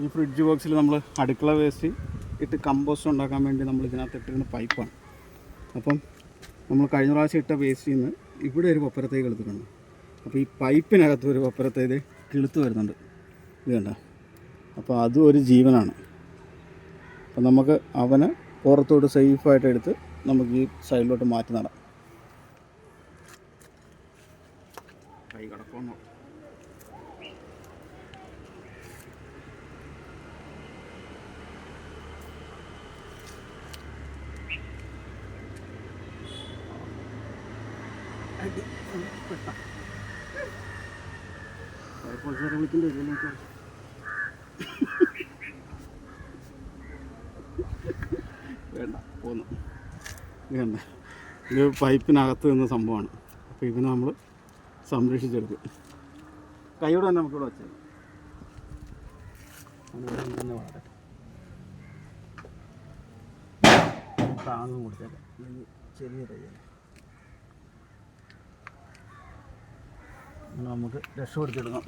ഈ ഫ്രിഡ്ജ് ബോക്സിൽ നമ്മൾ അടുക്കള വേസ്റ്റ് ഇട്ട് കമ്പോസ്റ്റ് ഉണ്ടാക്കാൻ വേണ്ടി നമ്മൾ ഇതിനകത്ത് ഇട്ടിരുന്ന പൈപ്പാണ് അപ്പം നമ്മൾ കഴിഞ്ഞ പ്രാവശ്യം ഇട്ട വേസ്റ്റിൽ നിന്ന് ഇവിടെ ഒരു പപ്പരത്തൈ കിളുത്തിട്ടുണ്ട്. അപ്പോൾ ഈ പൈപ്പിനകത്ത് ഒരു പപ്പരത്തൈ ഇത് കിളുത്ത് വരുന്നുണ്ട്. ഇത് കണ്ട? അപ്പോൾ അതും ഒരു ജീവനാണ്. അപ്പം നമുക്ക് അവനെ പുറത്തോട്ട് സേഫായിട്ട് എടുത്ത് നമുക്ക് ഈ സൈഡിലോട്ട് മാറ്റി നടാം. കൈ വിളിക്കേണ്ടി വരുമല്ലോ വേണ്ട. പോന്നു ഇത് പൈപ്പിനകത്ത് നിന്ന സംഭവമാണ്. അപ്പോൾ ഇതിനെ നമ്മൾ സംരക്ഷിച്ചെടുക്കും. കൈയോടെ തന്നെ നമുക്കിവിടെ വെച്ചത് തന്നെ വളരട്ടെ താങ്ങും കൊടുത്തേക്കാം. ചെറിയ ചെറിയ തയ്യൽ നമുക്ക് രക്ഷപ്പെടുത്തിയെടുക്കാം.